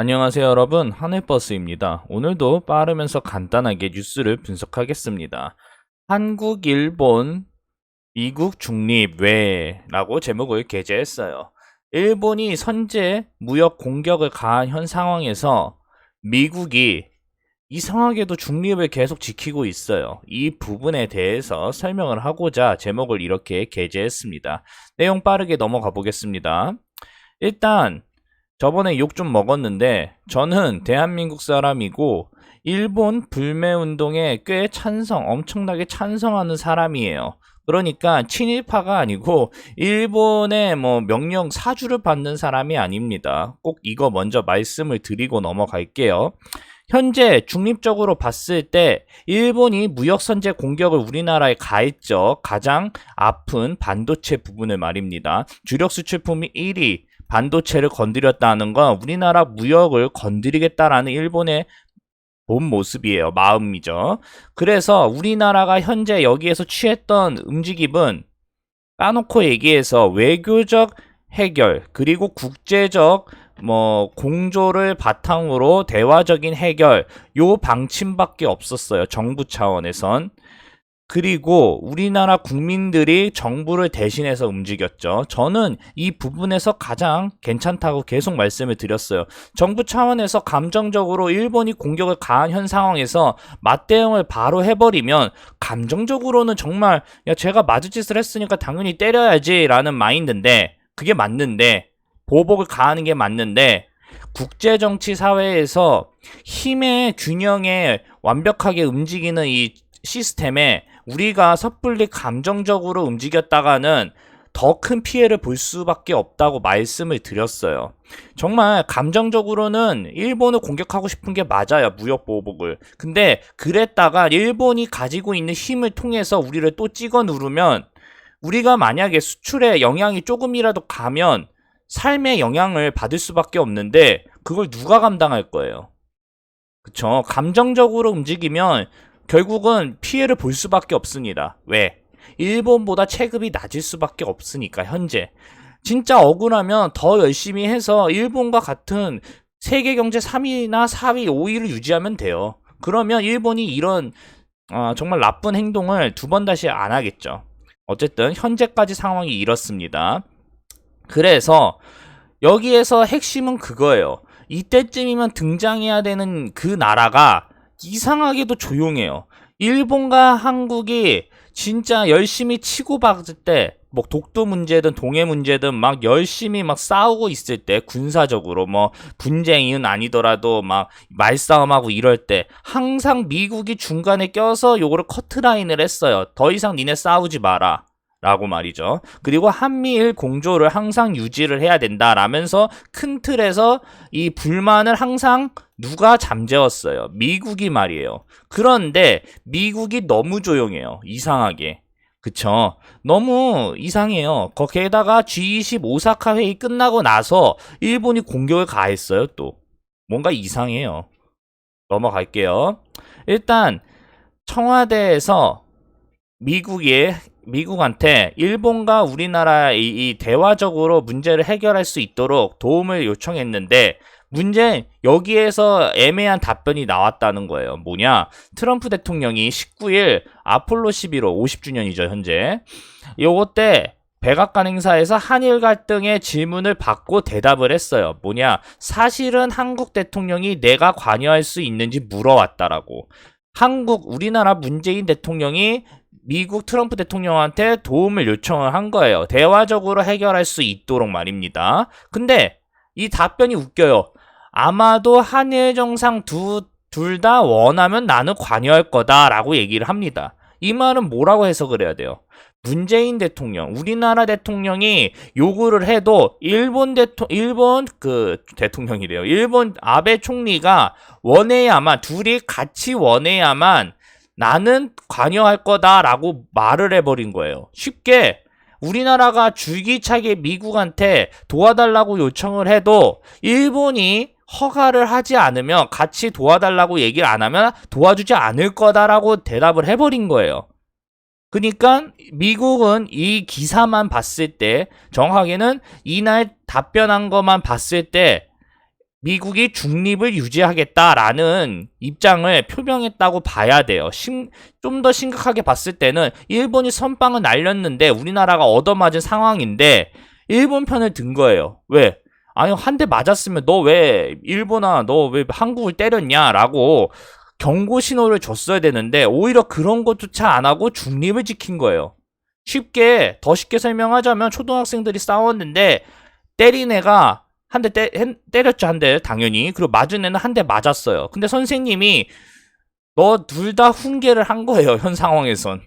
안녕하세요 여러분 하늘버스입니다. 오늘도 빠르면서 간단하게 뉴스를 분석하겠습니다. 한국, 일본, 미국 중립 왜 라고 제목을 게재했어요. 일본이 선제 무역 공격을 가한 현 상황에서 미국이 이상하게도 중립을 계속 지키고 있어요. 이 부분에 대해서 설명을 하고자 제목을 이렇게 게재했습니다. 내용 빠르게 넘어가 보겠습니다. 일단 저번에 욕 좀 먹었는데 저는 대한민국 사람이고 일본 불매 운동에 꽤 찬성, 엄청나게 찬성하는 사람이에요. 그러니까 친일파가 아니고 일본의 뭐 명령 사주를 받는 사람이 아닙니다. 꼭 이거 먼저 말씀을 드리고 넘어갈게요. 현재 중립적으로 봤을 때 일본이 무역 선제 공격을 우리나라에 가했죠. 가장 아픈 반도체 부분을 말입니다. 주력 수출품이 1위, 반도체를 건드렸다는 건 우리나라 무역을 건드리겠다라는 일본의 본 모습이에요. 마음이죠. 그래서 우리나라가 현재 여기에서 취했던 움직임은 까놓고 얘기해서 외교적 해결 그리고 국제적 뭐 공조를 바탕으로 대화적인 해결 요 방침밖에 없었어요. 정부 차원에선. 그리고 우리나라 국민들이 정부를 대신해서 움직였죠. 저는 이 부분에서 가장 괜찮다고 계속 말씀을 드렸어요. 정부 차원에서 감정적으로 일본이 공격을 가한 현 상황에서 맞대응을 바로 해버리면 감정적으로는 정말 야 제가 맞을 짓을 했으니까 당연히 때려야지라는 마인드인데 그게 맞는데 보복을 가하는 게 맞는데 국제 정치 사회에서 힘의 균형에 완벽하게 움직이는 이 시스템에 우리가 섣불리 감정적으로 움직였다가는 더 큰 피해를 볼 수밖에 없다고 말씀을 드렸어요. 정말 감정적으로는 일본을 공격하고 싶은 게 맞아요. 무역 보복을. 근데 그랬다가 일본이 가지고 있는 힘을 통해서 우리를 또 찍어 누르면 우리가 만약에 수출에 영향이 조금이라도 가면 삶에 영향을 받을 수밖에 없는데 그걸 누가 감당할 거예요? 그쵸. 감정적으로 움직이면 결국은 피해를 볼 수밖에 없습니다. 왜? 일본보다 체급이 낮을 수밖에 없으니까, 현재. 진짜 억울하면 더 열심히 해서 일본과 같은 세계 경제 3위나 4위, 5위를 유지하면 돼요. 그러면 일본이 이런 어, 정말 나쁜 행동을 두 번 다시 안 하겠죠. 어쨌든 현재까지 상황이 이렇습니다. 그래서 여기에서 핵심은 그거예요. 이때쯤이면 등장해야 되는 그 나라가 이상하게도 조용해요. 일본과 한국이 진짜 열심히 치고받을 때, 뭐 독도 문제든 동해 문제든 막 열심히 막 싸우고 있을 때 군사적으로 뭐 분쟁이는 아니더라도 막 말싸움하고 이럴 때 항상 미국이 중간에 껴서 요거를 커트라인을 했어요. 더 이상 니네 싸우지 마라. 라고 말이죠. 그리고 한미일 공조를 항상 유지를 해야 된다라면서 큰 틀에서 이 불만을 항상 누가 잠재웠어요? 미국이 말이에요. 그런데 미국이 너무 조용해요. 이상하게. 그쵸. 너무 이상해요. 거기에다가 G20 오사카 회의 끝나고 나서 일본이 공격을 가했어요, 또. 뭔가 이상해요. 넘어갈게요. 일단, 청와대에서 미국의 미국한테 일본과 우리나라 이, 이 대화적으로 문제를 해결할 수 있도록 도움을 요청했는데 문제 여기에서 애매한 답변이 나왔다는 거예요. 뭐냐? 트럼프 대통령이 19일 아폴로 11호 50주년이죠, 현재. 요거 때 백악관 행사에서 한일 갈등의 질문을 받고 대답을 했어요. 뭐냐? 사실은 한국 대통령이 내가 관여할 수 있는지 물어왔다라고. 한국 우리나라 문재인 대통령이 미국 트럼프 대통령한테 도움을 요청을 한 거예요. 대화적으로 해결할 수 있도록 말입니다. 근데 이 답변이 웃겨요. 아마도 한일 정상 두, 둘 다 원하면 나는 관여할 거다라고 얘기를 합니다. 이 말은 뭐라고 해석을 해야 돼요? 문재인 대통령, 우리나라 대통령이 요구를 해도 일본 대통 일본 그 대통령이래요. 일본 아베 총리가 원해야만 둘이 같이 원해야만 나는 관여할 거다라고 말을 해버린 거예요. 쉽게 우리나라가 줄기차게 미국한테 도와달라고 요청을 해도 일본이 허가를 하지 않으면 같이 도와달라고 얘기를 안 하면 도와주지 않을 거다라고 대답을 해버린 거예요. 그러니까 미국은 이 기사만 봤을 때 정확하게는 이날 답변한 것만 봤을 때 미국이 중립을 유지하겠다라는 입장을 표명했다고 봐야 돼요. 좀 더 심각하게 봤을 때는 일본이 선빵을 날렸는데 우리나라가 얻어맞은 상황인데 일본 편을 든 거예요. 왜? 아니 한 대 맞았으면 너 왜 일본아 너 왜 한국을 때렸냐라고 경고 신호를 줬어야 되는데 오히려 그런 것조차 안 하고 중립을 지킨 거예요. 쉽게 더 쉽게 설명하자면 초등학생들이 싸웠는데 때린 애가 한 대 때렸죠 한 대 당연히 그리고 맞은 애는 한 대 맞았어요. 근데 선생님이 너 둘 다 훈계를 한 거예요 현 상황에선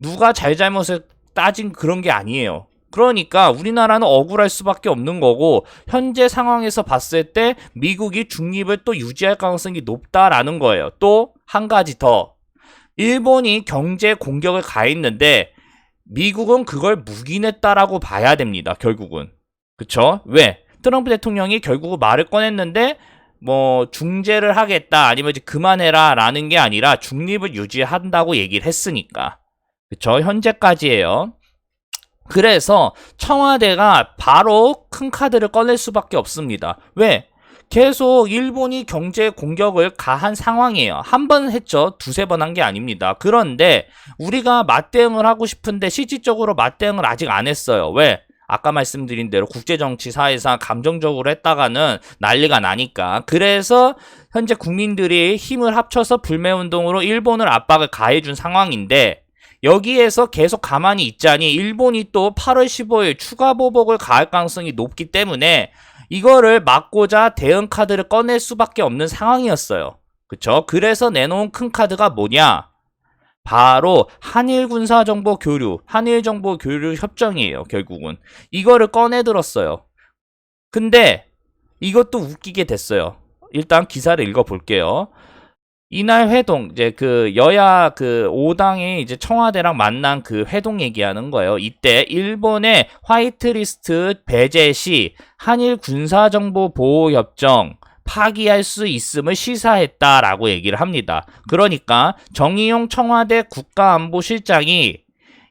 누가 잘잘못을 따진 그런 게 아니에요. 그러니까 우리나라는 억울할 수밖에 없는 거고 현재 상황에서 봤을 때 미국이 중립을 또 유지할 가능성이 높다라는 거예요. 또 한 가지 더 일본이 경제 공격을 가했는데 미국은 그걸 묵인했다라고 봐야 됩니다. 결국은 그쵸? 왜? 트럼프 대통령이 결국은 말을 꺼냈는데 뭐 중재를 하겠다 아니면 이제 그만해라라는 게 아니라 중립을 유지한다고 얘기를 했으니까 그쵸? 현재까지예요. 그래서 청와대가 바로 큰 카드를 꺼낼 수밖에 없습니다. 왜? 계속 일본이 경제 공격을 가한 상황이에요. 한 번 했죠. 두세 번 한 게 아닙니다. 그런데 우리가 맞대응을 하고 싶은데 실질적으로 맞대응을 아직 안 했어요. 왜? 아까 말씀드린 대로 국제정치 사회상 감정적으로 했다가는 난리가 나니까. 그래서 현재 국민들이 힘을 합쳐서 불매운동으로 일본을 압박을 가해준 상황인데 여기에서 계속 가만히 있자니 일본이 또 8월 15일 추가 보복을 가할 가능성이 높기 때문에 이거를 막고자 대응 카드를 꺼낼 수밖에 없는 상황이었어요. 그쵸? 그래서 내놓은 큰 카드가 뭐냐? 바로 한일 군사 정보 교류, 한일 정보 교류 협정이에요, 결국은. 이거를 꺼내 들었어요. 근데 이것도 웃기게 됐어요. 일단 기사를 읽어 볼게요. 이날 회동 이제 그 여야 그 5당이 이제 청와대랑 만난 그 회동 얘기하는 거예요. 이때 일본의 화이트리스트 배제 시 한일 군사정보 보호 협정 파기할 수 있음을 시사했다라고 얘기를 합니다. 그러니까 정의용 청와대 국가안보실장이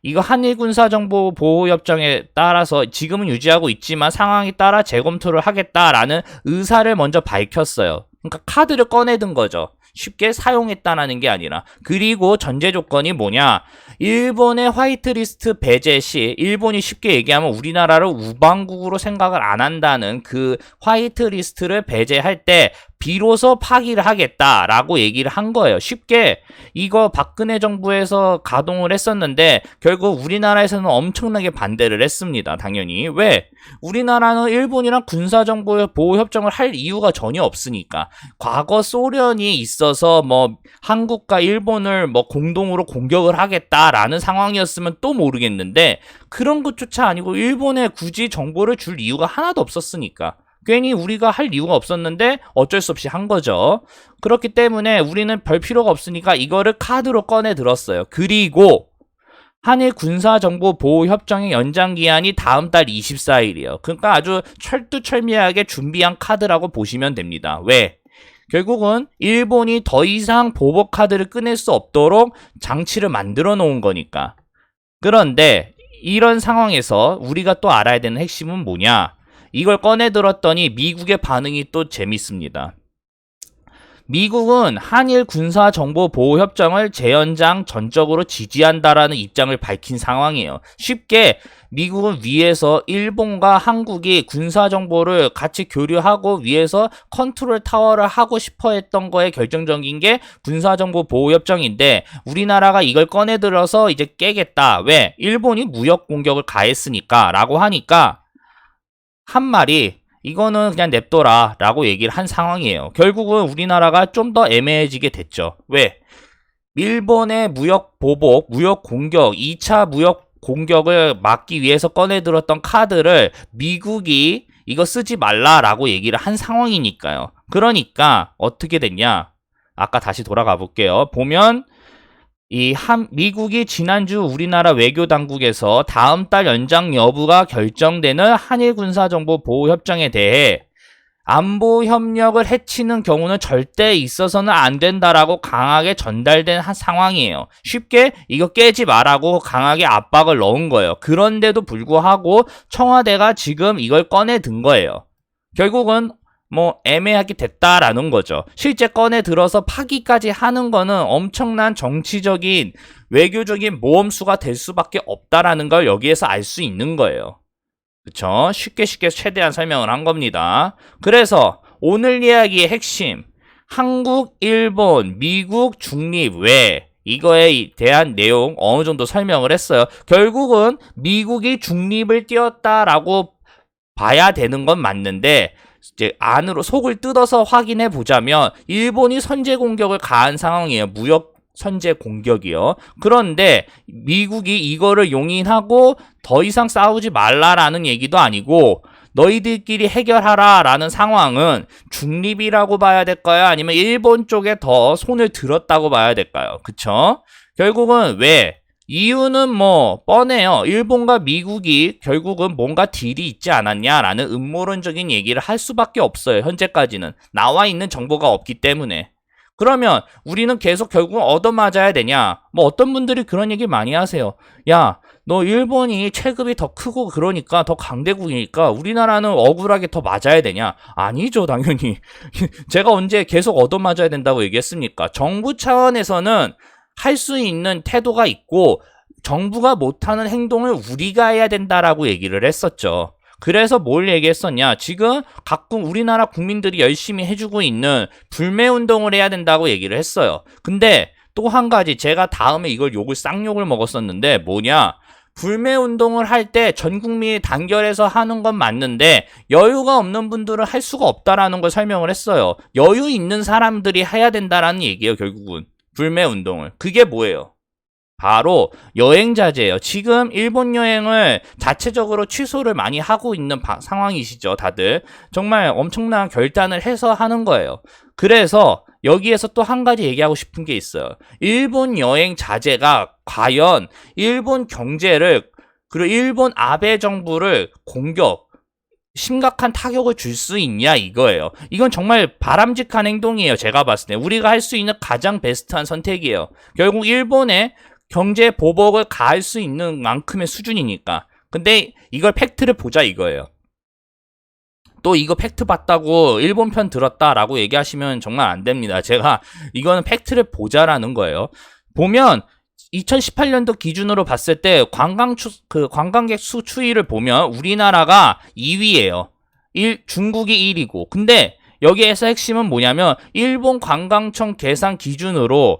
이거 한일 군사정보 보호 협정에 따라서 지금은 유지하고 있지만 상황에 따라 재검토를 하겠다라는 의사를 먼저 밝혔어요. 그러니까 카드를 꺼내든 거죠. 쉽게 사용했다라는 게 아니라. 그리고 전제 조건이 뭐냐? 일본의 화이트리스트 배제 시 일본이 쉽게 얘기하면 우리나라를 우방국으로 생각을 안 한다는 그 화이트리스트를 배제할 때 비로소 파기를 하겠다라고 얘기를 한 거예요. 쉽게 이거 박근혜 정부에서 가동을 했었는데 결국 우리나라에서는 엄청나게 반대를 했습니다. 당연히. 왜? 우리나라는 일본이랑 군사정보 보호 협정을 할 이유가 전혀 없으니까. 과거 소련이 있어서 뭐 한국과 일본을 뭐 공동으로 공격을 하겠다라는 상황이었으면 또 모르겠는데 그런 것조차 아니고 일본에 굳이 정보를 줄 이유가 하나도 없었으니까. 괜히 우리가 할 이유가 없었는데 어쩔 수 없이 한 거죠. 그렇기 때문에 우리는 별 필요가 없으니까 이거를 카드로 꺼내 들었어요. 그리고 한일 군사정보 보호 협정의 연장 기한이 다음 달 24일이에요. 그러니까 아주 철두철미하게 준비한 카드라고 보시면 됩니다. 왜? 결국은 일본이 더 이상 보복 카드를 꺼낼 수 없도록 장치를 만들어 놓은 거니까. 그런데 이런 상황에서 우리가 또 알아야 되는 핵심은 뭐냐? 이걸 꺼내 들었더니 미국의 반응이 또 재밌습니다. 미국은 한일 군사 정보 보호 협정을 재연장 전적으로 지지한다라는 입장을 밝힌 상황이에요. 쉽게 미국은 위에서 일본과 한국이 군사 정보를 같이 교류하고 위에서 컨트롤 타워를 하고 싶어 했던 거에 결정적인 게 군사 정보 보호 협정인데 우리나라가 이걸 꺼내 들어서 이제 깨겠다. 왜? 일본이 무역 공격을 가했으니까라고 하니까 한 말이 이거는 그냥 냅둬라 라고 얘기를 한 상황이에요. 결국은 우리나라가 좀 더 애매해지게 됐죠. 왜? 일본의 무역 보복, 무역 공격, 2차 무역 공격을 막기 위해서 꺼내들었던 카드를 미국이 이거 쓰지 말라라고 얘기를 한 상황이니까요. 그러니까 어떻게 됐냐? 아까 다시 돌아가 볼게요. 보면 이 한, 미국이 지난주 우리나라 외교 당국에서 다음 달 연장 여부가 결정되는 한일 군사 정보 보호 협정에 대해 안보 협력을 해치는 경우는 절대 있어서는 안 된다라고 강하게 전달된 한 상황이에요. 쉽게 이거 깨지 말라고 강하게 압박을 넣은 거예요. 그런데도 불구하고 청와대가 지금 이걸 꺼내 든 거예요. 결국은 뭐 애매하게 됐다라는 거죠. 실제 꺼내 들어서 파기까지 하는 거는 엄청난 정치적인 외교적인 모험수가 될 수밖에 없다라는 걸 여기에서 알 수 있는 거예요. 그쵸? 쉽게 쉽게 최대한 설명을 한 겁니다. 그래서 오늘 이야기의 핵심 한국, 일본, 미국 중립 왜 이거에 대한 내용 어느 정도 설명을 했어요. 결국은 미국이 중립을 띄웠다라고 봐야 되는 건 맞는데 이제 안으로 속을 뜯어서 확인해 보자면 일본이 선제 공격을 가한 상황이에요. 무역 선제 공격이요. 그런데 미국이 이거를 용인하고 더 이상 싸우지 말라라는 얘기도 아니고 너희들끼리 해결하라라는 상황은 중립이라고 봐야 될까요? 아니면 일본 쪽에 더 손을 들었다고 봐야 될까요? 그쵸? 결국은 왜? 이유는 뭐 뻔해요. 일본과 미국이 결국은 뭔가 딜이 있지 않았냐라는 음모론적인 얘기를 할 수밖에 없어요. 현재까지는 나와 있는 정보가 없기 때문에. 그러면 우리는 계속 결국 얻어맞아야 되냐? 뭐 어떤 분들이 그런 얘기 많이 하세요. 야, 너 일본이 체급이 더 크고 그러니까 더 강대국이니까 우리나라는 억울하게 더 맞아야 되냐? 아니죠, 당연히. 제가 언제 계속 얻어맞아야 된다고 얘기했습니까? 정부 차원에서는 할 수 있는 태도가 있고 정부가 못하는 행동을 우리가 해야 된다라고 얘기를 했었죠. 그래서 뭘 얘기했었냐? 지금 가끔 우리나라 국민들이 열심히 해주고 있는 불매 운동을 해야 된다고 얘기를 했어요. 근데 또 한 가지 제가 다음에 이걸 욕을 쌍욕을 먹었었는데 뭐냐? 불매 운동을 할 때 전 국민이 단결해서 하는 건 맞는데 여유가 없는 분들은 할 수가 없다라는 걸 설명을 했어요. 여유 있는 사람들이 해야 된다라는 얘기예요, 결국은. 불매 운동을. 그게 뭐예요? 바로 여행 자제예요. 지금 일본 여행을 자체적으로 취소를 많이 하고 있는 바- 상황이시죠, 다들. 정말 엄청난 결단을 해서 하는 거예요. 그래서 여기에서 또 한 가지 얘기하고 싶은 게 있어요. 일본 여행 자제가 과연 일본 경제를 그리고 일본 아베 정부를 공격 심각한 타격을 줄 수 있냐 이거예요. 이건 정말 바람직한 행동이에요. 제가 봤을 때 우리가 할 수 있는 가장 베스트한 선택이에요. 결국 일본의 경제 보복을 가할 수 있는 만큼의 수준이니까. 근데 이걸 팩트를 보자 이거예요. 또 이거 팩트 봤다고 일본 편 들었다라고 얘기하시면 정말 안 됩니다. 제가 이거는 팩트를 보자라는 거예요. 보면 2018년도 기준으로 봤을 때 관광 추, 그 관광객 수 추이를 보면 우리나라가 2위예요. 1, 중국이 1위고. 근데 여기에서 핵심은 뭐냐면 일본 관광청 계산 기준으로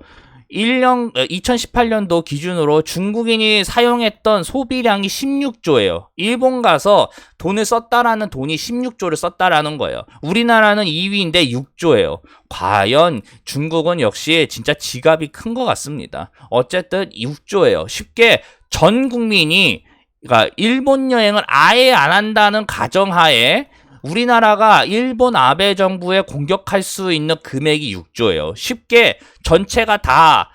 1년 2018년도 기준으로 중국인이 사용했던 소비량이 16조예요. 일본 가서 돈을 썼다라는 돈이 16조를 썼다라는 거예요. 우리나라는 2위인데 6조예요. 과연 중국은 역시 진짜 지갑이 큰 것 같습니다. 어쨌든 6조예요. 쉽게 전 국민이 그러니까 일본 여행을 아예 안 한다는 가정하에 우리나라가 일본 아베 정부에 공격할 수 있는 금액이 6조예요. 쉽게 전체가 다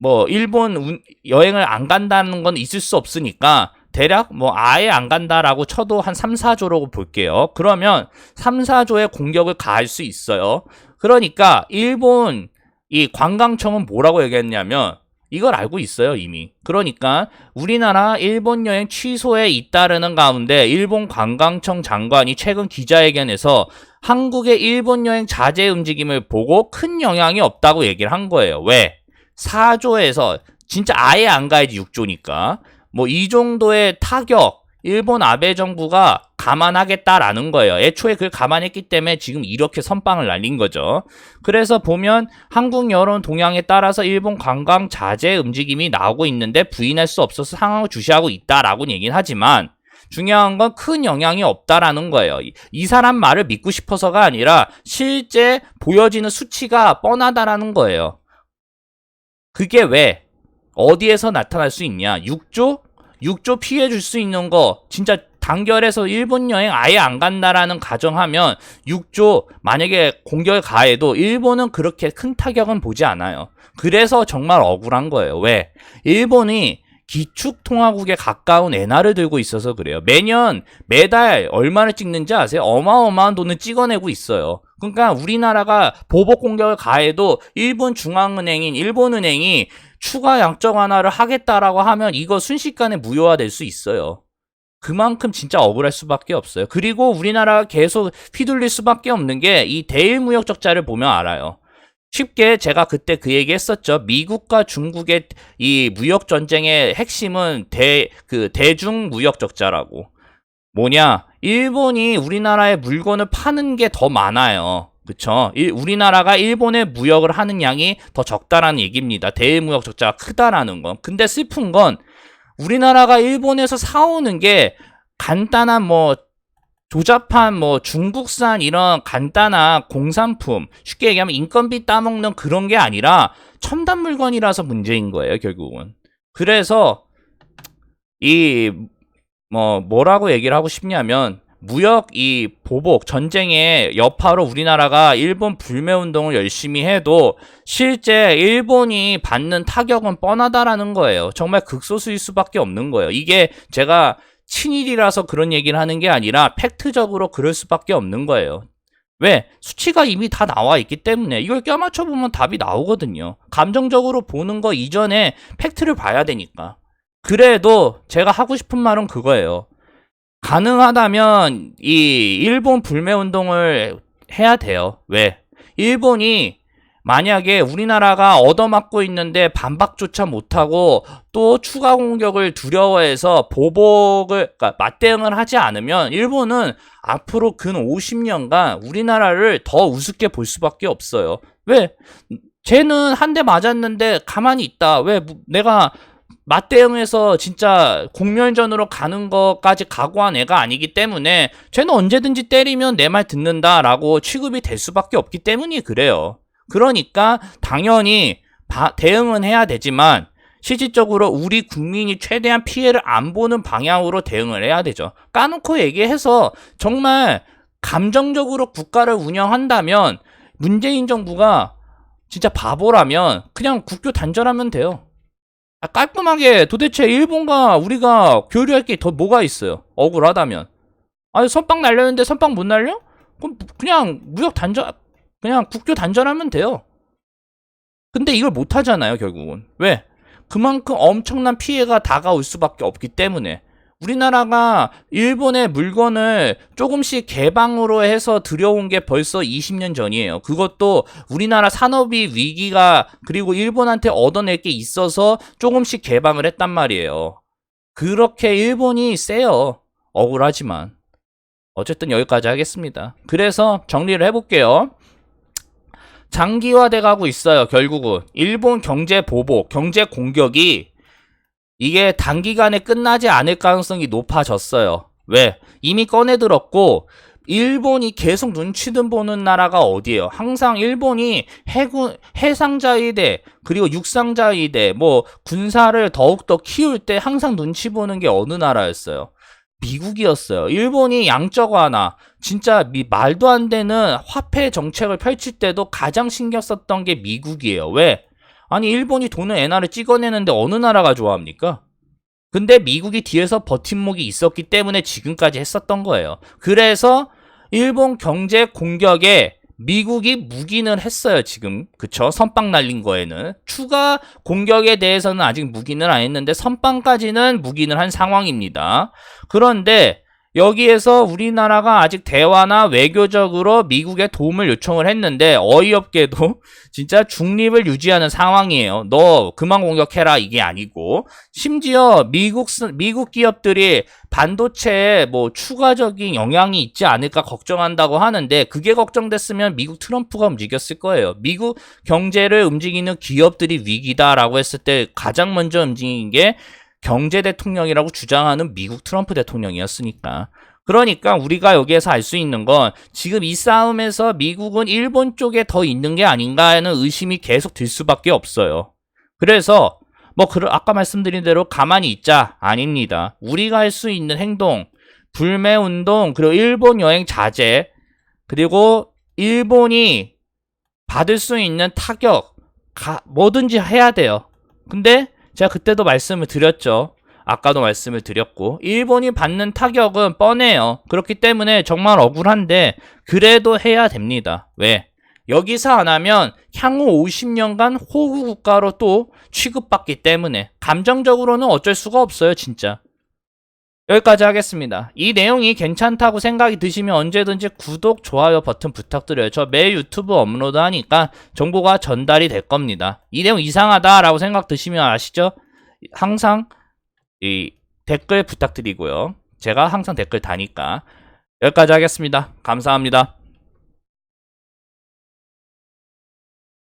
뭐 일본 운- 여행을 안 간다는 건 있을 수 없으니까 대략 뭐 아예 안 간다라고 쳐도 한 3, 4조라고 볼게요. 그러면 3, 4조의 공격을 가할 수 있어요. 그러니까 일본 이 관광청은 뭐라고 얘기했냐면 이걸 알고 있어요, 이미. 그러니까 우리나라 일본 여행 취소에 잇따르는 가운데 일본 관광청 장관이 최근 기자회견에서 한국의 일본 여행 자제 움직임을 보고 큰 영향이 없다고 얘기를 한 거예요. 왜? 4조에서 진짜 아예 안 가야지 6조니까. 뭐 이 정도의 타격 일본 아베 정부가 감안하겠다라는 거예요. 애초에 그걸 감안했기 때문에 지금 이렇게 선빵을 날린 거죠. 그래서 보면 한국 여론 동향에 따라서 일본 관광 자제 움직임이 나오고 있는데 부인할 수 없어서 상황을 주시하고 있다라고 얘기는 하지만 중요한 건 큰 영향이 없다라는 거예요. 이, 이 사람 말을 믿고 싶어서가 아니라 실제 보여지는 수치가 뻔하다라는 거예요. 그게 왜 어디에서 나타날 수 있냐? 6조? 6조 피해 줄 수 있는 거 진짜 단결해서 일본 여행 아예 안 간다라는 가정하면 6조 만약에 공격을 가해도 일본은 그렇게 큰 타격은 보지 않아요. 그래서 정말 억울한 거예요. 왜? 일본이 기축통화국에 가까운 엔화를 들고 있어서 그래요. 매년 매달 얼마를 찍는지 아세요? 어마어마한 돈을 찍어내고 있어요. 그러니까 우리나라가 보복 공격을 가해도 일본 중앙은행인 일본은행이 추가 양적 완화를 하겠다라고 하면 이거 순식간에 무효화될 수 있어요. 그만큼 진짜 억울할 수밖에 없어요. 그리고 우리나라가 계속 휘둘릴 수밖에 없는 게 이 대일 무역 적자를 보면 알아요. 쉽게 제가 그때 그 얘기 했었죠. 미국과 중국의 이 무역 전쟁의 핵심은 대, 그 대중 무역 적자라고. 뭐냐? 일본이 우리나라의 물건을 파는 게 더 많아요. 그쵸? 일- 우리나라가 일본에 무역을 하는 양이 더 적다라는 얘기입니다. 대일 무역 적자가 크다라는 건. 근데 슬픈 건 우리나라가 일본에서 사오는 게 간단한 뭐 조잡한 뭐 중국산 이런 간단한 공산품 쉽게 얘기하면 인건비 따먹는 그런 게 아니라 첨단 물건이라서 문제인 거예요 결국은 그래서 이 뭐 뭐라고 얘기를 하고 싶냐면 무역 이 보복 전쟁의 여파로 우리나라가 일본 불매 운동을 열심히 해도 실제 일본이 받는 타격은 뻔하다라는 거예요. 정말 극소수일 수밖에 없는 거예요. 이게 제가 친일이라서 그런 얘기를 하는 게 아니라 팩트적으로 그럴 수밖에 없는 거예요. 왜? 수치가 이미 다 나와 있기 때문에 이걸 껴맞춰 보면 답이 나오거든요. 감정적으로 보는 거 이전에 팩트를 봐야 되니까. 그래도 제가 하고 싶은 말은 그거예요. 가능하다면 이 일본 불매 운동을 해야 돼요. 왜? 일본이 만약에 우리나라가 얻어맞고 있는데 반박조차 못하고 또 추가 공격을 두려워해서 보복을 그러니까 맞대응을 하지 않으면 일본은 앞으로 근 50년간 우리나라를 더 우습게 볼 수밖에 없어요. 왜? 쟤는 한 대 맞았는데 가만히 있다. 왜 무- 내가 맞대응해서 진짜 공멸전으로 가는 것까지 각오한 애가 아니기 때문에 쟤는 언제든지 때리면 내 말 듣는다라고 취급이 될 수밖에 없기 때문이 그래요. 그러니까 당연히 바- 대응은 해야 되지만 실질적으로 우리 국민이 최대한 피해를 안 보는 방향으로 대응을 해야 되죠. 까놓고 얘기해서 정말 감정적으로 국가를 운영한다면 문재인 정부가 진짜 바보라면 그냥 국교 단절하면 돼요. 아, 깔끔하게 도대체 일본과 우리가 교류할 게 더 뭐가 있어요? 억울하다면. 아니 선빵 날렸는데 선빵 못 날려? 그럼 그냥 무역 단절 그냥 국교 단절하면 돼요. 근데 이걸 못 하잖아요, 결국은. 왜? 그만큼 엄청난 피해가 다가올 수밖에 없기 때문에 우리나라가 일본의 물건을 조금씩 개방으로 해서 들여온 게 벌써 20년 전이에요. 그것도 우리나라 산업이 위기가 그리고 일본한테 얻어낼 게 있어서 조금씩 개방을 했단 말이에요. 그렇게 일본이 세요. 억울하지만. 어쨌든 여기까지 하겠습니다. 그래서 정리를 해볼게요. 장기화돼 가고 있어요, 결국은. 일본 경제 보복, 경제 공격이 이게 단기간에 끝나지 않을 가능성이 높아졌어요. 왜? 이미 꺼내들었고, 일본이 계속 눈치든 보는 나라가 어디예요? 항상 일본이 해군, 해상자위대, 그리고 육상자위대, 뭐, 군사를 더욱더 키울 때 항상 눈치 보는 게 어느 나라였어요? 미국이었어요. 일본이 양적 완화, 진짜 미, 말도 안 되는 화폐 정책을 펼칠 때도 가장 신경 썼던 게 미국이에요. 왜? 아니, 일본이 돈을 엔화를 찍어내는데 어느 나라가 좋아합니까? 근데 미국이 뒤에서 버팀목이 있었기 때문에 지금까지 했었던 거예요. 그래서 일본 경제 공격에 미국이 무기는 했어요, 지금. 그쵸? 선빵 날린 거에는. 추가 공격에 대해서는 아직 무기는 안 했는데, 선빵까지는 무기는 한 상황입니다. 그런데, 여기에서 우리나라가 아직 대화나 외교적으로 미국에 도움을 요청을 했는데, 어이없게도 진짜 중립을 유지하는 상황이에요. 너 그만 공격해라 이게 아니고 심지어 미국 스- 미국 기업들이 반도체에 뭐 추가적인 영향이 있지 않을까 걱정한다고 하는데 그게 걱정됐으면 미국 트럼프가 움직였을 거예요. 미국 경제를 움직이는 기업들이 위기다라고 했을 때 가장 먼저 움직인 게 경제 대통령이라고 주장하는 미국 트럼프 대통령이었으니까. 그러니까 우리가 여기에서 알 수 있는 건 지금 이 싸움에서 미국은 일본 쪽에 더 있는 게 아닌가 하는 의심이 계속 들 수밖에 없어요. 그래서 뭐 그 아까 말씀드린 대로 가만히 있자 아닙니다. 우리가 할 수 있는 행동, 불매 운동, 그리고 일본 여행 자제, 그리고 일본이 받을 수 있는 타격 가, 뭐든지 해야 돼요. 근데 제가 그때도 말씀을 드렸죠. 아까도 말씀을 드렸고 일본이 받는 타격은 뻔해요. 그렇기 때문에 정말 억울한데 그래도 해야 됩니다. 왜? 여기서 안 하면 향후 50년간 호구 국가로 또 취급받기 때문에 감정적으로는 어쩔 수가 없어요, 진짜. 여기까지 하겠습니다. 이 내용이 괜찮다고 생각이 드시면 언제든지 구독, 좋아요 버튼 부탁드려요. 저 매일 유튜브 업로드 하니까 정보가 전달이 될 겁니다. 이 내용 이상하다라고 생각 드시면 아시죠? 항상 이 댓글 부탁드리고요. 제가 항상 댓글 다니까 여기까지 하겠습니다. 감사합니다.